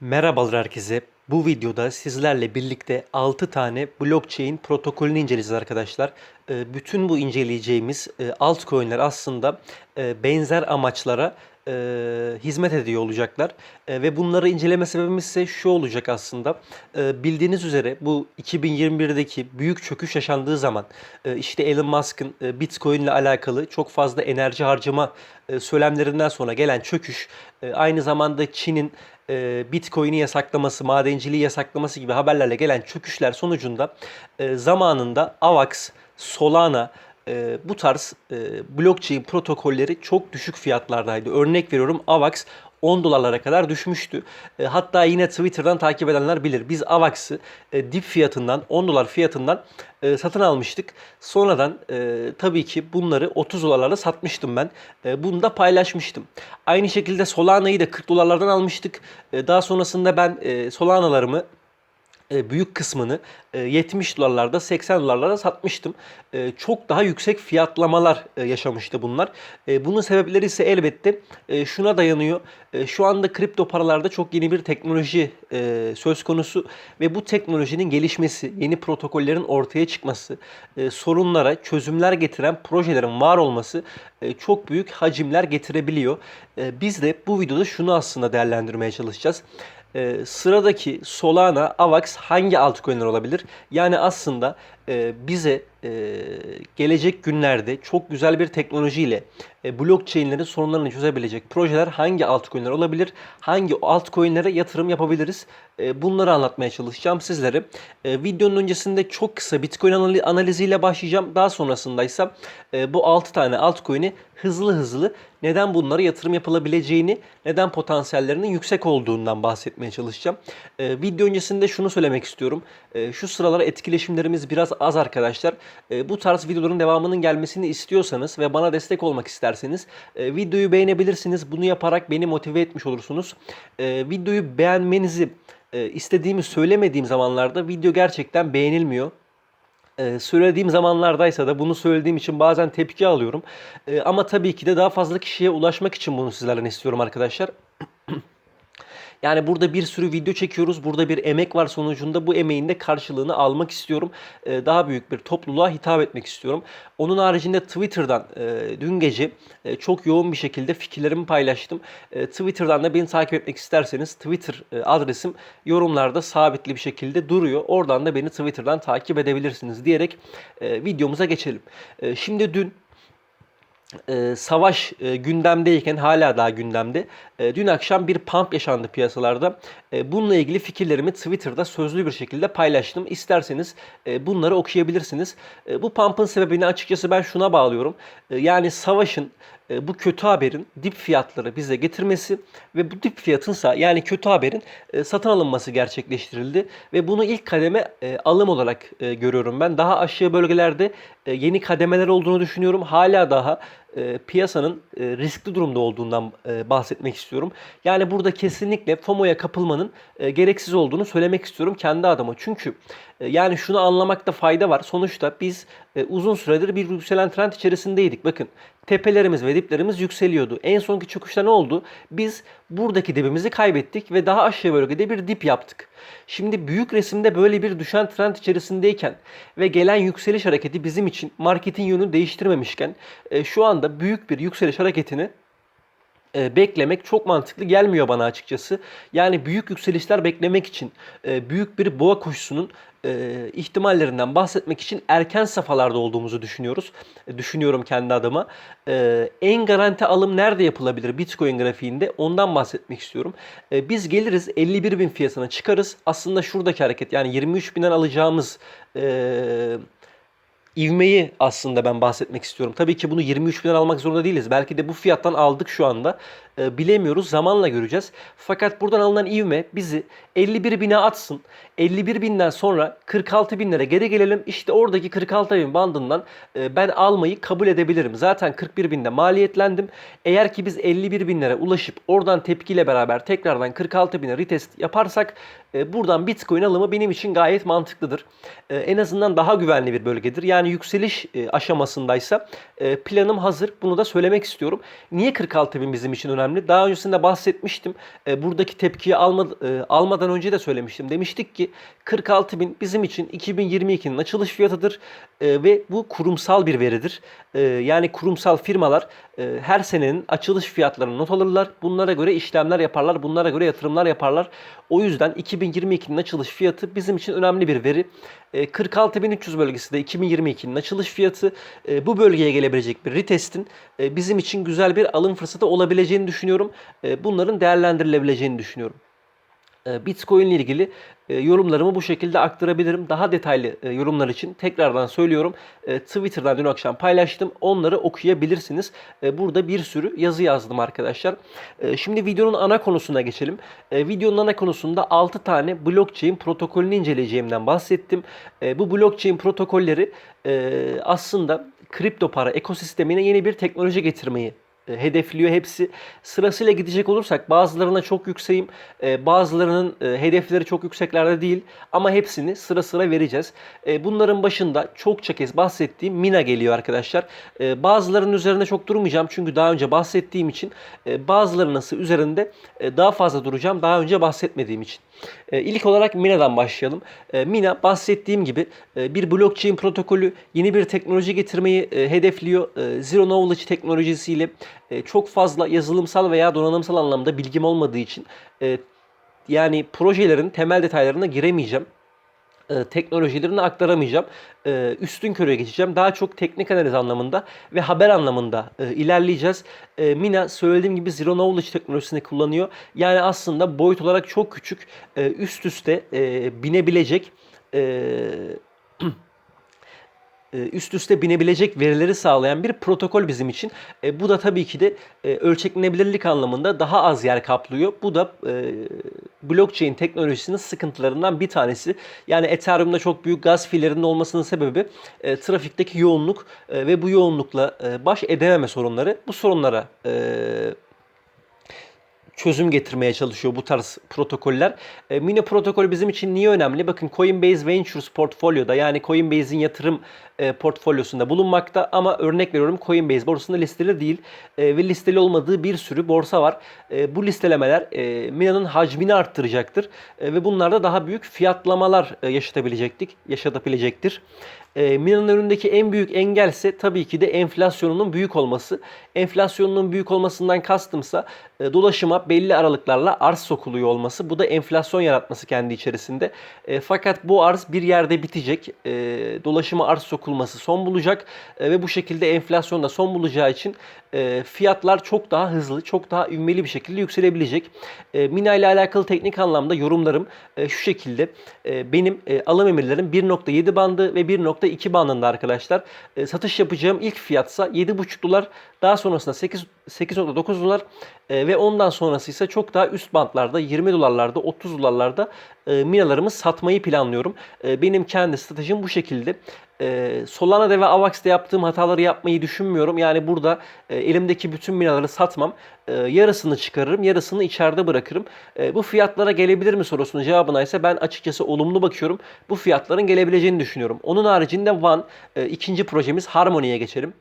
Merhabalar herkese. Bu videoda sizlerle birlikte 6 tane blockchain protokolünü inceleyeceğiz arkadaşlar. Ee, Bütün bu inceleyeceğimiz e, altcoin'ler aslında e, benzer amaçlara e, hizmet ediyor olacaklar. E, Ve bunları inceleme sebebimiz ise şu olacak aslında. E, Bildiğiniz üzere bu 2021'deki büyük çöküş yaşandığı zaman e, işte Elon Musk'ın e, Bitcoin ile alakalı çok fazla enerji harcama e, söylemlerinden sonra gelen çöküş e, aynı zamanda Çin'in e, Bitcoin'i yasaklaması, madenciliği yasaklaması gibi haberlerle gelen çöküşler sonucunda e, zamanında AVAX, Solana e, bu tarz e, blockchain protokolleri çok düşük fiyatlardaydı. Örnek veriyorum AVAX 10 dolarlara kadar düşmüştü. E, hatta yine Twitter'dan takip edenler bilir. Biz AVAX'ı e, dip fiyatından 10 dolar fiyatından e, satın almıştık. Sonradan e, tabii ki bunları 30 dolarlara satmıştım ben. E, bunu da paylaşmıştım. Aynı şekilde Solana'yı da 40 dolarlardan almıştık. E, daha sonrasında ben e, Solana'larımı büyük kısmını e, 70 dolarlarda 80 dolarlara satmıştım. E, Çok daha yüksek fiyatlamalar e, yaşamıştı bunlar. E, Bunun sebepleri ise elbette e, şuna dayanıyor. E, Şu anda kripto paralarda çok yeni bir teknoloji e, söz konusu ve bu teknolojinin gelişmesi, yeni protokollerin ortaya çıkması, e, sorunlara çözümler getiren projelerin var olması e, çok büyük hacimler getirebiliyor. E, Biz de bu videoda şunu aslında değerlendirmeye çalışacağız. Ee, sıradaki Solana, Avax hangi altcoin'ler olabilir? Yani aslında e, bize e, gelecek günlerde çok güzel bir teknolojiyle e, blockchain'lerin sorunlarını çözebilecek projeler hangi altcoin'ler olabilir? Hangi altcoin'lere yatırım yapabiliriz? E, bunları anlatmaya çalışacağım sizlere. E, videonun öncesinde çok kısa Bitcoin anali- analiziyle başlayacağım. Daha sonrasında ise bu 6 tane altcoin'i hızlı hızlı neden bunlara yatırım yapılabileceğini, neden potansiyellerinin yüksek olduğundan bahsetmeye çalışacağım. E, video öncesinde şunu söylemek istiyorum. E, şu sıralar etkileşimlerimiz biraz az arkadaşlar. E, bu tarz videoların devamının gelmesini istiyorsanız ve bana destek olmak isterseniz e, videoyu beğenebilirsiniz. Bunu yaparak beni motive etmiş olursunuz. E, videoyu beğenmenizi e, istediğimi söylemediğim zamanlarda video gerçekten beğenilmiyor. Ee, söylediğim zamanlardaysa da bunu söylediğim için bazen tepki alıyorum. Ee, ama tabii ki de daha fazla kişiye ulaşmak için bunu sizlerden istiyorum arkadaşlar. Yani burada bir sürü video çekiyoruz. Burada bir emek var sonucunda bu emeğin de karşılığını almak istiyorum. Ee, daha büyük bir topluluğa hitap etmek istiyorum. Onun haricinde Twitter'dan e, dün gece e, çok yoğun bir şekilde fikirlerimi paylaştım. E, Twitter'dan da beni takip etmek isterseniz Twitter e, adresim yorumlarda sabitli bir şekilde duruyor. Oradan da beni Twitter'dan takip edebilirsiniz diyerek e, videomuza geçelim. E, şimdi dün e, savaş e, gündemdeyken hala daha gündemde. E, dün akşam bir pump yaşandı piyasalarda. E, bununla ilgili fikirlerimi Twitter'da sözlü bir şekilde paylaştım. İsterseniz e, bunları okuyabilirsiniz. E, bu pump'ın sebebini açıkçası ben şuna bağlıyorum. E, yani savaşın e, bu kötü haberin dip fiyatları bize getirmesi ve bu dip fiyatınsa yani kötü haberin e, satın alınması gerçekleştirildi ve bunu ilk kademe e, alım olarak e, görüyorum ben. Daha aşağı bölgelerde e, yeni kademeler olduğunu düşünüyorum. Hala daha e, piyasanın e, riskli durumda olduğundan e, bahsetmek istiyorum. Yani burada kesinlikle FOMO'ya kapılmanın e, gereksiz olduğunu söylemek istiyorum kendi adıma. Çünkü yani şunu anlamakta fayda var. Sonuçta biz e, uzun süredir bir yükselen trend içerisindeydik. Bakın tepelerimiz ve diplerimiz yükseliyordu. En sonki çöküşte ne oldu? Biz buradaki dibimizi kaybettik ve daha aşağı bölgede bir dip yaptık. Şimdi büyük resimde böyle bir düşen trend içerisindeyken ve gelen yükseliş hareketi bizim için marketin yönünü değiştirmemişken e, şu anda büyük bir yükseliş hareketini e, beklemek çok mantıklı gelmiyor bana açıkçası. Yani büyük yükselişler beklemek için e, büyük bir boğa koşusunun e, ihtimallerinden bahsetmek için erken safhalarda olduğumuzu düşünüyoruz. E, düşünüyorum kendi adıma. E, en garanti alım nerede yapılabilir Bitcoin grafiğinde ondan bahsetmek istiyorum. E, biz geliriz 51 bin fiyatına çıkarız. Aslında şuradaki hareket yani 23 binden alacağımız e, ivmeyi aslında ben bahsetmek istiyorum. Tabii ki bunu 23 binden almak zorunda değiliz. Belki de bu fiyattan aldık şu anda. Ee, bilemiyoruz. Zamanla göreceğiz. Fakat buradan alınan ivme bizi 51 bine atsın. 51 binden sonra 46 binlere geri gelelim. İşte oradaki 46 bin bandından e, ben almayı kabul edebilirim. Zaten 41 binde maliyetlendim. Eğer ki biz 51 binlere ulaşıp oradan tepkiyle beraber tekrardan 46 bine retest yaparsak e, buradan Bitcoin alımı benim için gayet mantıklıdır. E, en azından daha güvenli bir bölgedir. Yani yükseliş e, aşamasındaysa e, planım hazır. Bunu da söylemek istiyorum. Niye 46 bin bizim için önemli önemli. Daha öncesinde bahsetmiştim. E, buradaki tepkiyi alma, e, almadan önce de söylemiştim. Demiştik ki 46 bin bizim için 2022'nin açılış fiyatıdır E, ve bu kurumsal bir veridir. E, yani kurumsal firmalar e, her senenin açılış fiyatlarını not alırlar. Bunlara göre işlemler yaparlar. Bunlara göre yatırımlar yaparlar. O yüzden 2022'nin açılış fiyatı bizim için önemli bir veri. E, 46.300 bölgesi de 2022'nin açılış fiyatı. E, bu bölgeye gelebilecek bir retestin e, bizim için güzel bir alım fırsatı olabileceğini düşünüyorum. E, bunların değerlendirilebileceğini düşünüyorum. E, Bitcoin ile ilgili e, yorumlarımı bu şekilde aktarabilirim. Daha detaylı yorumlar için tekrardan söylüyorum. Twitter'dan dün akşam paylaştım. Onları okuyabilirsiniz. Burada bir sürü yazı yazdım arkadaşlar. Şimdi videonun ana konusuna geçelim. Videonun ana konusunda 6 tane blockchain protokolünü inceleyeceğimden bahsettim. Bu blockchain protokolleri aslında kripto para ekosistemine yeni bir teknoloji getirmeyi hedefliyor hepsi. Sırasıyla gidecek olursak bazılarına çok yükseğim, e, bazılarının e, hedefleri çok yükseklerde değil ama hepsini sıra sıra vereceğiz. E, Bunların başında çokça kez bahsettiğim Mina geliyor arkadaşlar. E, Bazılarının üzerinde çok durmayacağım çünkü daha önce bahsettiğim için e, bazılarının üzerinde e, daha fazla duracağım daha önce bahsetmediğim için. E, İlk olarak Mina'dan başlayalım. E, Mina bahsettiğim gibi e, bir blockchain protokolü yeni bir teknoloji getirmeyi e, hedefliyor. E, Zero Knowledge teknolojisiyle e, çok fazla yazılımsal veya donanımsal anlamda bilgim olmadığı için e, yani projelerin temel detaylarına giremeyeceğim e, teknolojilerini aktaramayacağım. E, üstün körüye geçeceğim. Daha çok teknik analiz anlamında ve haber anlamında e, ilerleyeceğiz. E, Mina söylediğim gibi Zero Knowledge teknolojisini kullanıyor. Yani aslında boyut olarak çok küçük, e, üst üste e, binebilecek e, üst üste binebilecek verileri sağlayan bir protokol bizim için. E, bu da tabii ki de e, ölçeklenebilirlik anlamında daha az yer kaplıyor. Bu da e, blockchain teknolojisinin sıkıntılarından bir tanesi. Yani Ethereum'da çok büyük gaz fiillerinin olmasının sebebi e, trafikteki yoğunluk e, ve bu yoğunlukla e, baş edememe sorunları. Bu sorunlara e, çözüm getirmeye çalışıyor bu tarz protokoller. E, Mini protokol bizim için niye önemli? Bakın Coinbase Ventures portfolyoda yani Coinbase'in yatırım e, portfolyosunda bulunmakta ama örnek veriyorum Coinbase borsasında listeli değil e, ve listeli olmadığı bir sürü borsa var. E, bu listelemeler e, Mina'nın hacmini arttıracaktır ve bunlarda daha büyük fiyatlamalar e, yaşatabilecektik, yaşatabilecektir. Mina'nın önündeki en büyük engelse tabii ki de enflasyonunun büyük olması. Enflasyonunun büyük olmasından kastımsa e, dolaşıma belli aralıklarla arz sokuluyor olması. Bu da enflasyon yaratması kendi içerisinde. Fakat bu arz bir yerde bitecek. E, dolaşıma arz sokulması son bulacak e, ve bu şekilde enflasyon da son bulacağı için e, fiyatlar çok daha hızlı, çok daha ivmeli bir şekilde yükselebilecek. E, Mina ile alakalı teknik anlamda yorumlarım e, şu şekilde. E, benim alım emirlerim 1.7 bandı ve 1.2 bandında arkadaşlar. Satış yapacağım ilk fiyatsa 7.5 dolar. Daha sonrasında 8 8.9 dolar ve ondan sonrası ise çok daha üst bantlarda 20 dolarlarda 30 dolarlarda e, minalarımı satmayı planlıyorum. Benim kendi stratejim bu şekilde. E, Solana'da ve Avax'ta yaptığım hataları yapmayı düşünmüyorum. Yani burada elimdeki bütün minaları satmam. E, yarısını çıkarırım, yarısını içeride bırakırım. E, bu fiyatlara gelebilir mi sorusunun cevabına ise ben açıkçası olumlu bakıyorum. Bu fiyatların gelebileceğini düşünüyorum. Onun haricinde One, e, ikinci projemiz Harmony'ye geçelim.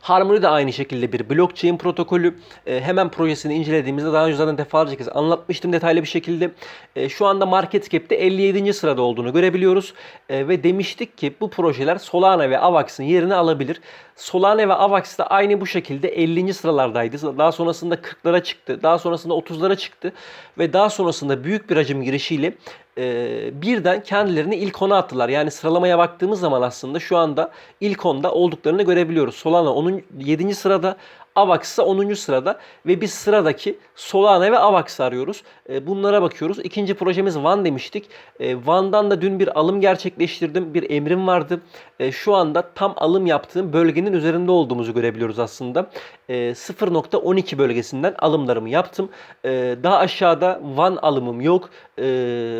Harmony de aynı şekilde bir blockchain protokolü. E, hemen projesini incelediğimizde daha önce zaten defalarca kez anlatmıştım detaylı bir şekilde. E, şu anda market cap'te 57. sırada olduğunu görebiliyoruz. E, ve demiştik ki bu projeler Solana ve Avax'ın yerini alabilir. Solana ve Avax da aynı bu şekilde 50. sıralardaydı. Daha sonrasında 40'lara çıktı. Daha sonrasında 30'lara çıktı. Ve daha sonrasında büyük bir hacim girişiyle e, birden kendilerini ilk ona attılar. Yani sıralamaya baktığımız zaman aslında şu anda ilk onda olduklarını görebiliyoruz. Solana onun 7. sırada, Avax ise 10. sırada ve biz sıradaki Solana ve Avax'ı arıyoruz. E, bunlara bakıyoruz. İkinci projemiz Van demiştik. E, Van'dan da dün bir alım gerçekleştirdim. Bir emrim vardı. E, şu anda tam alım yaptığım bölgenin üzerinde olduğumuzu görebiliyoruz aslında. E, 0.12 bölgesinden alımlarımı yaptım. E, daha aşağıda Van alımım yok. E,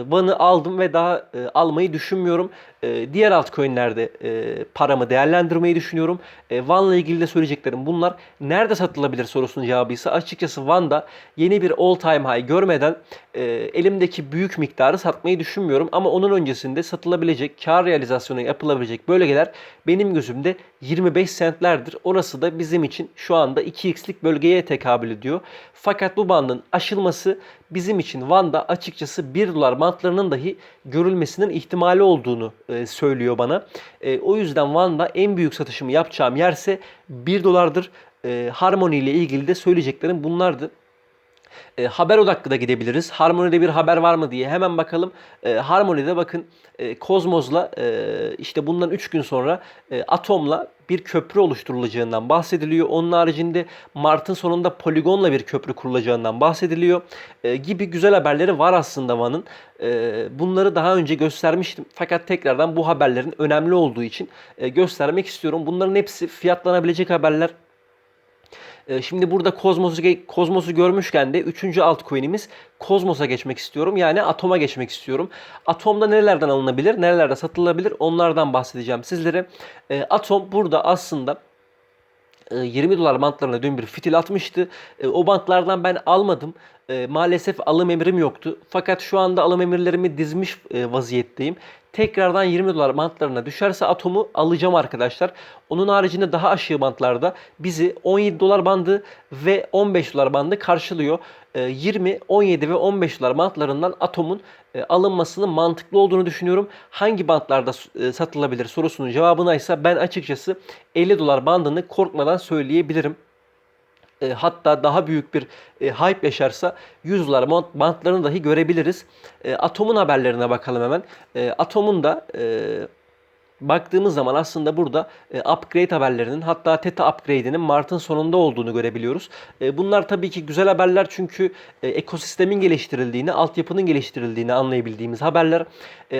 Van'ı aldım ve daha e, almayı düşünmüyorum. E, diğer altcoin'lerde e, paramı değerlendirmeyi düşünüyorum. E, Van'la ilgili de söyleyeceklerim bunlar. Nerede satılabilir sorusunun cevabı ise açıkçası Van'da yeni bir all time high görmeden e, elimdeki büyük miktarı satmayı düşünmüyorum. Ama onun öncesinde satılabilecek, kar realizasyonu yapılabilecek bölgeler benim gözümde 25 centlerdir. Orası da bizim için şu anda 2x'lik bölgeye tekabül ediyor. Fakat bu bandın aşılması bizim için Van'da açıkçası 1 dolar bantlarının dahi görülmesinin ihtimali olduğunu e, söylüyor bana. E, o yüzden Van'da en büyük satışımı yapacağım yerse 1 dolardır. E, Harmony ile ilgili de söyleyeceklerim bunlardı. E, haber odaklı da gidebiliriz. Harmony'de bir haber var mı diye hemen bakalım. E, Harmony'de bakın e, e, işte bundan 3 gün sonra e, Atom'la bir köprü oluşturulacağından bahsediliyor. Onun haricinde Mart'ın sonunda Polygon'la bir köprü kurulacağından bahsediliyor. E, gibi güzel haberleri var aslında Van'ın. E, bunları daha önce göstermiştim. Fakat tekrardan bu haberlerin önemli olduğu için e, göstermek istiyorum. Bunların hepsi fiyatlanabilecek haberler. Ee, Şimdi burada Kozmos'u Kozmos'u görmüşken de 3. altcoin'imiz Kozmos'a geçmek istiyorum. Yani Atom'a geçmek istiyorum. Atom'da nerelerden alınabilir, nerelerde satılabilir onlardan bahsedeceğim sizlere. Ee, Atom burada aslında e, 20 dolar bantlarına dün bir fitil atmıştı. E, O bantlardan ben almadım. E, Maalesef alım emrim yoktu. Fakat şu anda alım emirlerimi dizmiş e, vaziyetteyim. Tekrardan 20 dolar bantlarına düşerse atomu alacağım arkadaşlar. Onun haricinde daha aşağı bantlarda bizi 17 dolar bandı ve 15 dolar bandı karşılıyor. E, 20, 17 ve 15 dolar bantlarından atomun e, alınmasının mantıklı olduğunu düşünüyorum. Hangi bantlarda e, satılabilir sorusunun cevabına ise ben açıkçası 50 dolar bandını korkmadan söyleyebilirim. E, hatta daha büyük bir e, hype yaşarsa 100 dolar bant- bantlarını dahi görebiliriz. E, Atom'un haberlerine bakalım hemen. E, Atom'un da e, baktığımız zaman aslında burada e, upgrade haberlerinin hatta Theta upgrade'inin Mart'ın sonunda olduğunu görebiliyoruz. E, bunlar tabii ki güzel haberler çünkü e, ekosistemin geliştirildiğini, altyapının geliştirildiğini anlayabildiğimiz haberler.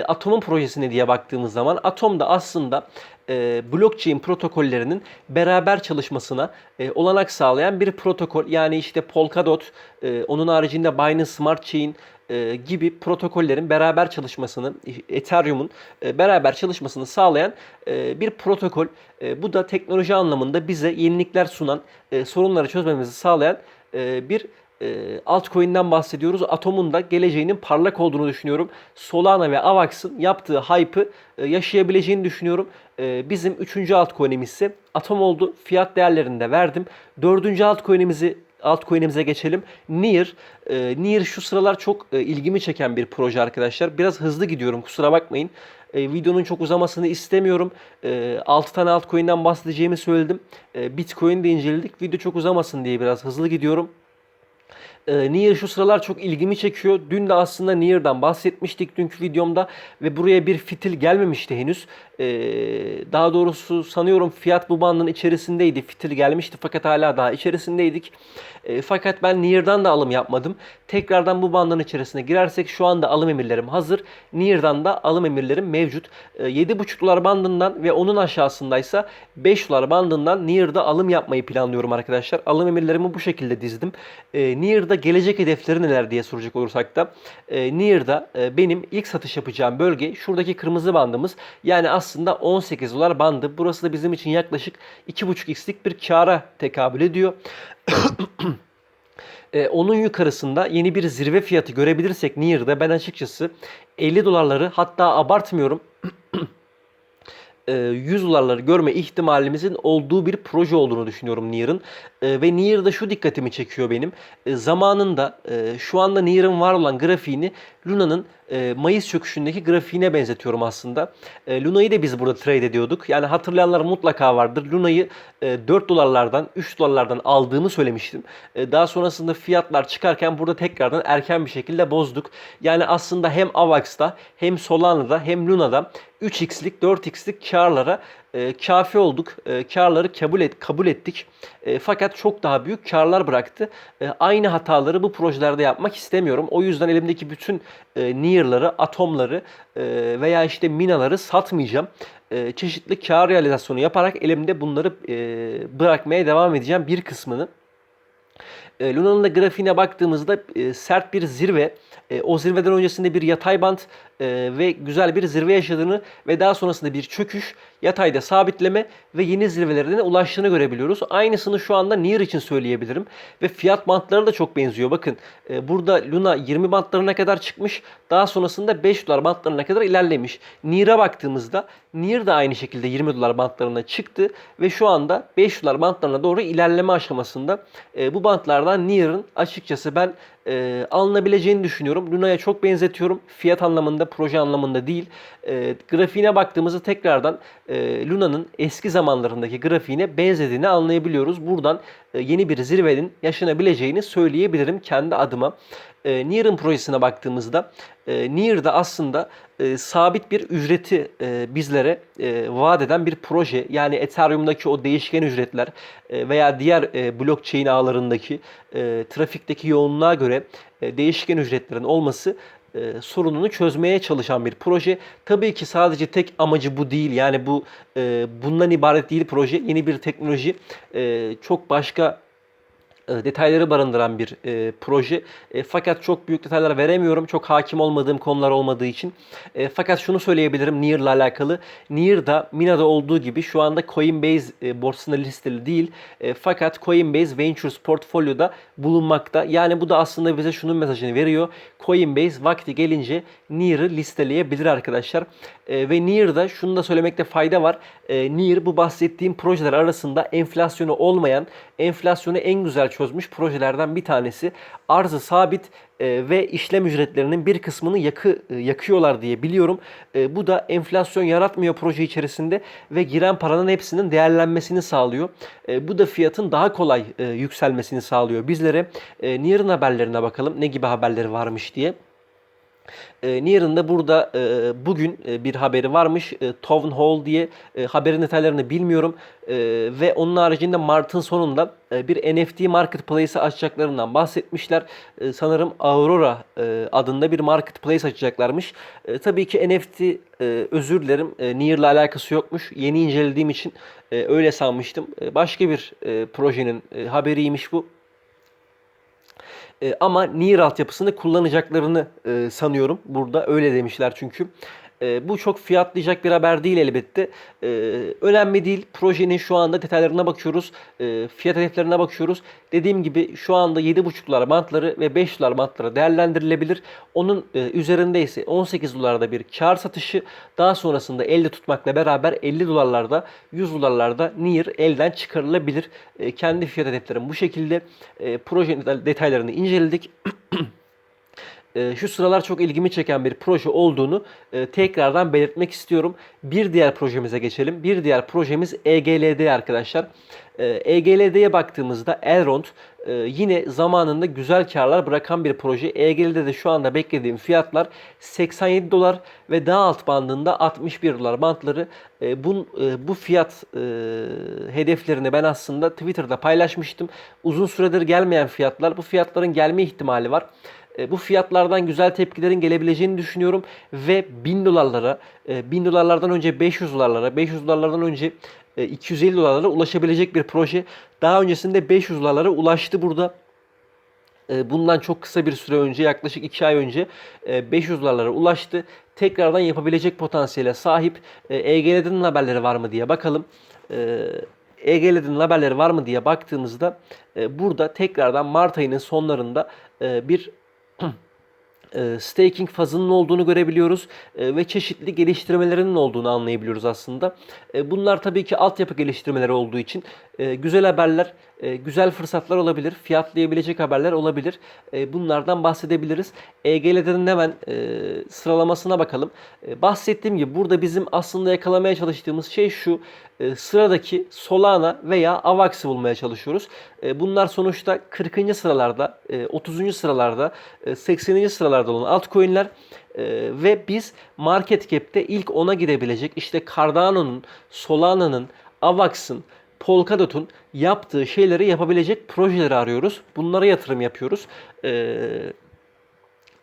Atom'un projesine diye baktığımız zaman Atom da aslında e, blockchain protokollerinin beraber çalışmasına e, olanak sağlayan bir protokol. Yani işte Polkadot, e, onun haricinde Binance Smart Chain e, gibi protokollerin beraber çalışmasını, Ethereum'un e, beraber çalışmasını sağlayan e, bir protokol. E, bu da teknoloji anlamında bize yenilikler sunan, e, sorunları çözmemizi sağlayan e, bir e, altcoin'den bahsediyoruz. Atom'un da geleceğinin parlak olduğunu düşünüyorum. Solana ve Avax'ın yaptığı hype'ı e, yaşayabileceğini düşünüyorum. E, bizim 3. altcoin'imiz ise Atom oldu. Fiyat değerlerini de verdim. 4. altcoin'imizi altcoin'imize geçelim. Near. E, Near şu sıralar çok e, ilgimi çeken bir proje arkadaşlar. Biraz hızlı gidiyorum kusura bakmayın. E, videonun çok uzamasını istemiyorum. E, 6 tane altcoin'den bahsedeceğimi söyledim. E, Bitcoin de inceledik. Video çok uzamasın diye biraz hızlı gidiyorum. E, Nier şu sıralar çok ilgimi çekiyor. Dün de aslında Nier'dan bahsetmiştik dünkü videomda ve buraya bir fitil gelmemişti henüz. E, daha doğrusu sanıyorum fiyat bu bandın içerisindeydi. Fitil gelmişti fakat hala daha içerisindeydik. E, fakat ben Nier'dan da alım yapmadım. Tekrardan bu bandın içerisine girersek şu anda alım emirlerim hazır. Nier'dan da alım emirlerim mevcut. E, 7,5 dolar bandından ve onun aşağısındaysa 5 dolar bandından Nier'da alım yapmayı planlıyorum arkadaşlar. Alım emirlerimi bu şekilde dizdim. E, Nier'da gelecek hedefleri neler diye soracak olursak da e, Nier'da e, benim ilk satış yapacağım bölge şuradaki kırmızı bandımız. Yani aslında 18 dolar bandı. Burası da bizim için yaklaşık 2,5x'lik bir kara tekabül ediyor. Ee, onun yukarısında yeni bir zirve fiyatı görebilirsek Nier'da ben açıkçası 50 dolarları hatta abartmıyorum e, 100 dolarları görme ihtimalimizin olduğu bir proje olduğunu düşünüyorum Nier'ın. E, ve Nier'da şu dikkatimi çekiyor benim. E, zamanında e, şu anda Nier'ın var olan grafiğini Luna'nın e, Mayıs çöküşündeki grafiğine benzetiyorum aslında. E, Luna'yı da biz burada trade ediyorduk. Yani hatırlayanlar mutlaka vardır. Luna'yı e, 4 dolarlardan 3 dolarlardan aldığımı söylemiştim. Daha sonrasında fiyatlar çıkarken burada tekrardan erken bir şekilde bozduk. Yani aslında hem Avax'ta hem Solana'da hem Luna'da 3x'lik 4x'lik karlara e, kafi olduk. E, karları kabul et kabul ettik. E, fakat çok daha büyük karlar bıraktı. E, aynı hataları bu projelerde yapmak istemiyorum. O yüzden elimdeki bütün e, Nier'ları, atomları e, veya işte minaları satmayacağım. E, çeşitli kar realizasyonu yaparak elimde bunları e, bırakmaya devam edeceğim bir kısmını. E, Luna'nın da grafiğine baktığımızda e, sert bir zirve, e, o zirveden öncesinde bir yatay bant e, ve güzel bir zirve yaşadığını ve daha sonrasında bir çöküş, yatayda sabitleme ve yeni zirvelerine ulaştığını görebiliyoruz. Aynısını şu anda Nier için söyleyebilirim. Ve fiyat bantları da çok benziyor. Bakın e, burada Luna 20 bantlarına kadar çıkmış. Daha sonrasında 5 dolar bantlarına kadar ilerlemiş. Nier'a baktığımızda Nier de aynı şekilde 20 dolar bantlarına çıktı ve şu anda 5 dolar bantlarına doğru ilerleme aşamasında. E, bu bantlardan Nier'ın açıkçası ben e, alınabileceğini düşünüyorum. Luna'ya çok benzetiyorum. Fiyat anlamında, proje anlamında değil. E, grafiğine baktığımızda tekrardan e, Luna'nın eski zamanlarındaki grafiğine benzediğini anlayabiliyoruz. Buradan yeni bir zirvenin yaşanabileceğini söyleyebilirim kendi adıma. E, Nier'ın projesine baktığımızda e, Nier'da aslında e, sabit bir ücreti e, bizlere e, vaat eden bir proje. Yani Ethereum'daki o değişken ücretler e, veya diğer e, blockchain ağlarındaki e, trafikteki yoğunluğa göre e, değişken ücretlerin olması e, sorununu çözmeye çalışan bir proje. Tabii ki sadece tek amacı bu değil. Yani bu e, bundan ibaret değil proje. Yeni bir teknoloji e, çok başka detayları barındıran bir e, proje. E, fakat çok büyük detaylar veremiyorum. Çok hakim olmadığım konular olmadığı için. E, fakat şunu söyleyebilirim Near'la alakalı. Near'da Mina'da olduğu gibi şu anda Coinbase e, borsasında listeli değil. E, fakat Coinbase Ventures portfolyoda bulunmakta. Yani bu da aslında bize şunun mesajını veriyor. Coinbase vakti gelince Near'ı listeleyebilir arkadaşlar. E, ve Near'da şunu da söylemekte fayda var. E, Near bu bahsettiğim projeler arasında enflasyonu olmayan, enflasyonu en güzel çözmüş projelerden bir tanesi. Arzı sabit e, ve işlem ücretlerinin bir kısmını yakı e, yakıyorlar diye biliyorum. E, bu da enflasyon yaratmıyor proje içerisinde ve giren paranın hepsinin değerlenmesini sağlıyor. Bu da fiyatın daha kolay yükselmesini sağlıyor bizlere. Near'ın haberlerine bakalım ne gibi haberleri varmış diye. E, Nier'ın da burada e, bugün e, bir haberi varmış. E, Town Hall diye e, haberin detaylarını bilmiyorum. E, ve onun haricinde Mart'ın sonunda e, bir NFT marketplace açacaklarından bahsetmişler. E, sanırım Aurora e, adında bir marketplace açacaklarmış. E, tabii ki NFT e, özür dilerim e, Nier'la alakası yokmuş. Yeni incelediğim için e, öyle sanmıştım. E, başka bir e, projenin e, haberiymiş bu. E, ama Nier altyapısını kullanacaklarını e, sanıyorum. Burada öyle demişler çünkü. E, bu çok fiyatlayacak bir haber değil elbette. E, önemli değil. Projenin şu anda detaylarına bakıyoruz. E, fiyat hedeflerine bakıyoruz. Dediğim gibi şu anda 7.5'lar bantları ve 5 dolar bantları değerlendirilebilir. Onun e, üzerinde ise 18 dolarda bir kar satışı. Daha sonrasında elde tutmakla beraber 50 dolarlarda 100 dolarlarda Nier elden çıkarılabilir. E, kendi fiyat hedeflerim bu şekilde. E, projenin detaylarını inceledik. e, şu sıralar çok ilgimi çeken bir proje olduğunu e, tekrardan belirtmek istiyorum. Bir diğer projemize geçelim. Bir diğer projemiz EGLD arkadaşlar. E, EGLD'ye baktığımızda Elrond e, yine zamanında güzel karlar bırakan bir proje. EGL'de de şu anda beklediğim fiyatlar 87 dolar ve daha alt bandında 61 dolar bantları. E, bu, e, bu fiyat e, hedeflerini ben aslında Twitter'da paylaşmıştım. Uzun süredir gelmeyen fiyatlar. Bu fiyatların gelme ihtimali var. E, bu fiyatlardan güzel tepkilerin gelebileceğini düşünüyorum ve 1000 dolarlara, e, 1000 dolarlardan önce 500 dolarlara, 500 dolarlardan önce e, 250 dolarlara ulaşabilecek bir proje. Daha öncesinde 500 dolarlara ulaştı burada. E, bundan çok kısa bir süre önce yaklaşık 2 ay önce e, 500 dolarlara ulaştı. Tekrardan yapabilecek potansiyele sahip. E, EGL'den haberleri var mı diye bakalım. E, EGL'den haberleri var mı diye baktığımızda e, burada tekrardan Mart ayının sonlarında e, bir staking fazının olduğunu görebiliyoruz ve çeşitli geliştirmelerinin olduğunu anlayabiliyoruz aslında. Bunlar tabii ki altyapı geliştirmeleri olduğu için güzel haberler, e, güzel fırsatlar olabilir, fiyatlayabilecek haberler olabilir. E, bunlardan bahsedebiliriz. EGL'den hemen e, sıralamasına bakalım. E, bahsettiğim gibi burada bizim aslında yakalamaya çalıştığımız şey şu. E, sıradaki Solana veya Avax'ı bulmaya çalışıyoruz. E, bunlar sonuçta 40. sıralarda, e, 30. sıralarda, e, 80. sıralarda olan altcoin'ler. Ee, ve biz market cap'te ilk 10'a girebilecek işte Cardano'nun, Solana'nın, Avax'ın, Polkadot'un yaptığı şeyleri yapabilecek projeleri arıyoruz. Bunlara yatırım yapıyoruz. Ee,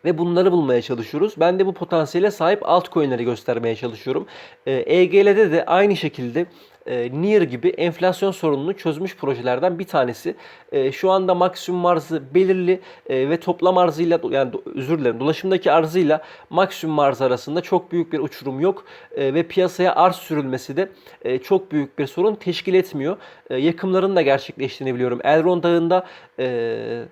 ve bunları bulmaya çalışıyoruz. Ben de bu potansiyele sahip altcoin'leri göstermeye çalışıyorum. Ee, EGL'de de aynı şekilde e, Near gibi enflasyon sorununu çözmüş projelerden bir tanesi. E, şu anda maksimum arzı belirli e, ve toplam arzıyla yani özür dilerim dolaşımdaki arzıyla maksimum arz arasında çok büyük bir uçurum yok E, ve piyasaya arz sürülmesi de e, çok büyük bir sorun teşkil etmiyor. E, yakımların da gerçekleştiğini biliyorum. Elrond Dağı'nda e,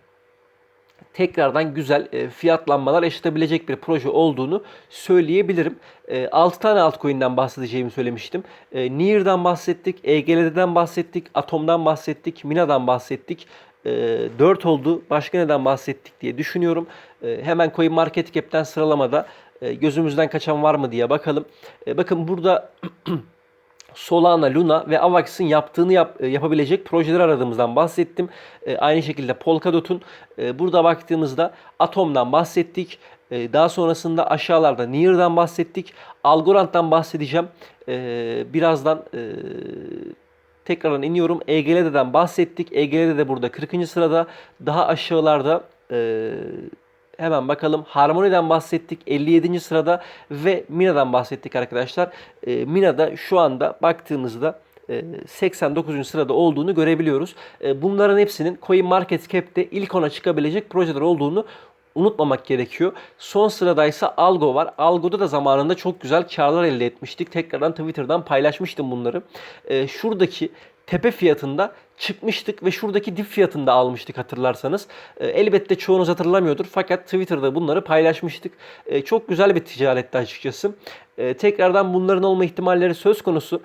tekrardan güzel e, fiyatlanmalar yaşatabilecek bir proje olduğunu söyleyebilirim. E, 6 tane altcoin'den bahsedeceğimi söylemiştim. E, Near'dan bahsettik, EGL'den bahsettik, Atom'dan bahsettik, Mina'dan bahsettik. E, 4 oldu. Başka neden bahsettik diye düşünüyorum. E, hemen CoinMarketCap'ten sıralamada e, gözümüzden kaçan var mı diye bakalım. E, bakın burada Solana, Luna ve Avax'ın yaptığını yap- e, yapabilecek projeler aradığımızdan bahsettim. E, aynı şekilde Polkadot'un e, burada baktığımızda Atom'dan bahsettik. E, daha sonrasında aşağılarda Near'dan bahsettik. Algorand'dan bahsedeceğim. E, birazdan e, tekrardan iniyorum. EGL'den bahsettik. EGL'de de burada 40. sırada. Daha aşağılarda e, Hemen bakalım. Harmony'den bahsettik 57. sırada ve Mina'dan bahsettik arkadaşlar. E, Mina'da şu anda baktığımızda e, 89. sırada olduğunu görebiliyoruz. E, bunların hepsinin CoinMarketCap'te ilk ona çıkabilecek projeler olduğunu unutmamak gerekiyor. Son sıradaysa Algo var. Algo'da da zamanında çok güzel karlar elde etmiştik. Tekrardan Twitter'dan paylaşmıştım bunları. E, şuradaki tepe fiyatında çıkmıştık ve şuradaki dip fiyatında almıştık hatırlarsanız. E, elbette çoğunuz hatırlamıyordur fakat Twitter'da bunları paylaşmıştık. E, çok güzel bir ticaretti açıkçası. E, tekrardan bunların olma ihtimalleri söz konusu.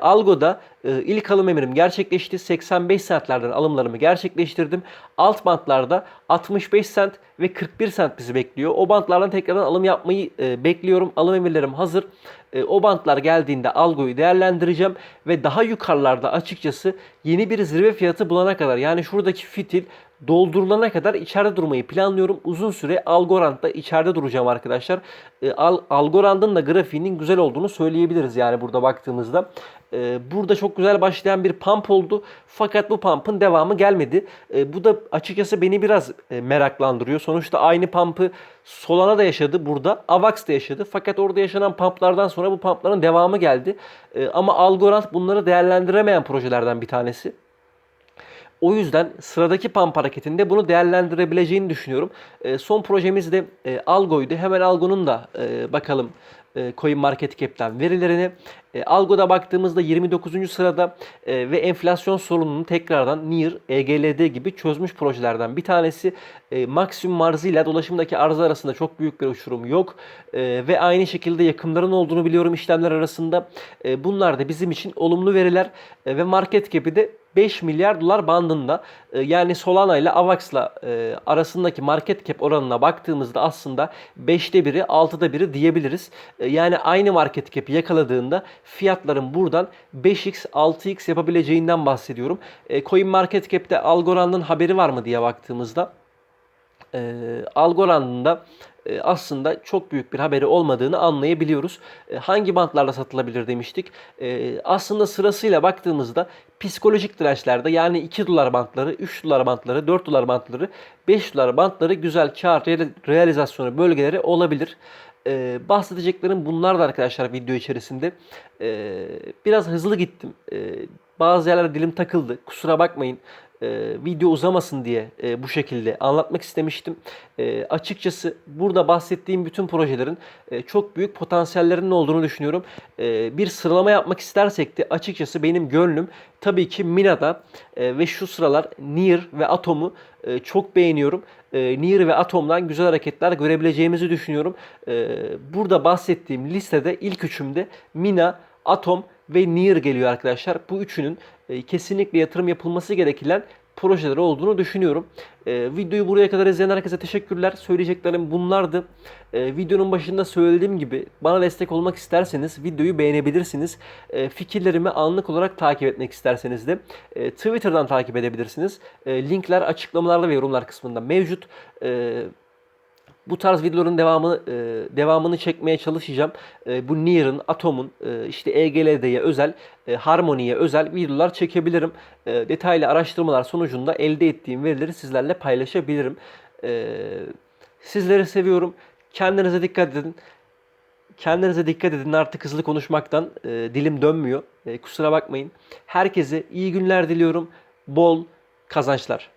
Algo'da e, ilk alım emrim gerçekleşti. 85 centlerden alımlarımı gerçekleştirdim. Alt bantlarda 65 cent ve 41 cent bizi bekliyor. O bantlardan tekrardan alım yapmayı e, bekliyorum. Alım emirlerim hazır. E, o bantlar geldiğinde Algo'yu değerlendireceğim ve daha yukarılarda açıkçası yeni bir zirve fiyatı bulana kadar yani şuradaki fitil doldurulana kadar içeride durmayı planlıyorum. Uzun süre Algorand'da içeride duracağım arkadaşlar. E, Al, Algorand'ın da grafiğinin güzel olduğunu söyleyebiliriz yani burada baktığımızda. E, burada çok güzel başlayan bir pump oldu. Fakat bu pump'ın devamı gelmedi. E, bu da açıkçası beni biraz e, meraklandırıyor. Sonuçta aynı pump'ı Solana da yaşadı burada. Avax da yaşadı. Fakat orada yaşanan pump'lardan sonra bu pump'ların devamı geldi. E, ama Algorand bunları değerlendiremeyen projelerden bir tanesi. O yüzden sıradaki pump hareketinde bunu değerlendirebileceğini düşünüyorum. E, son projemiz de e, Algo'ydu. Hemen Algo'nun da e, bakalım CoinMarketCap'ten verilerine. E, Algo'da baktığımızda 29. sırada e, ve enflasyon sorununu tekrardan Near, EGLD gibi çözmüş projelerden bir tanesi. E, maksimum arzıyla dolaşımdaki arz arasında çok büyük bir uçurum yok. E, ve aynı şekilde yakımların olduğunu biliyorum işlemler arasında. E, bunlar da bizim için olumlu veriler e, ve market cap'i de 5 milyar dolar bandında. E, yani Solana ile Avax'la e, arasındaki market cap oranına baktığımızda aslında 5'te 1'i 6'da 1'i diyebiliriz. E, yani aynı market cap'i yakaladığında fiyatların buradan 5x 6x yapabileceğinden bahsediyorum. E, Coin Market Cap'te Algorand'ın haberi var mı diye baktığımızda Algorand'ın da aslında çok büyük bir haberi olmadığını anlayabiliyoruz. E, hangi bantlarla satılabilir demiştik. E, aslında sırasıyla baktığımızda psikolojik dirençlerde yani 2 dolar bantları, 3 dolar bantları, 4 dolar bantları, 5 dolar bantları güzel kar re- realizasyonu bölgeleri olabilir. Ee, bahsedeceklerim bunlar da arkadaşlar video içerisinde. Ee, biraz hızlı gittim. Ee, bazı yerlerde dilim takıldı. Kusura bakmayın. Ee, video uzamasın diye e, bu şekilde anlatmak istemiştim. Ee, açıkçası burada bahsettiğim bütün projelerin e, çok büyük potansiyellerinin olduğunu düşünüyorum. Ee, bir sıralama yapmak istersek de açıkçası benim gönlüm tabii ki Mina'da e, ve şu sıralar Near ve Atom'u e, çok beğeniyorum. E, Near ve Atom'dan güzel hareketler görebileceğimizi düşünüyorum. E, burada bahsettiğim listede ilk üçümde Mina, Atom ve Near geliyor arkadaşlar. Bu üçünün e, kesinlikle yatırım yapılması gereken projeler olduğunu düşünüyorum. E, videoyu buraya kadar izleyen herkese teşekkürler. Söyleyeceklerim bunlardı. E, videonun başında söylediğim gibi bana destek olmak isterseniz videoyu beğenebilirsiniz. E, fikirlerimi anlık olarak takip etmek isterseniz de e, Twitter'dan takip edebilirsiniz. E, linkler açıklamalarda ve yorumlar kısmında mevcut. E, bu tarz videoların devamı e, devamını çekmeye çalışacağım. E, bu Near'ın, Atom'un, e, işte EGLD'ye özel, e, Harmony'ye özel videolar çekebilirim. E, detaylı araştırmalar sonucunda elde ettiğim verileri sizlerle paylaşabilirim. E, sizleri seviyorum. Kendinize dikkat edin. Kendinize dikkat edin. Artık hızlı konuşmaktan e, dilim dönmüyor. E, kusura bakmayın. Herkese iyi günler diliyorum. Bol kazançlar.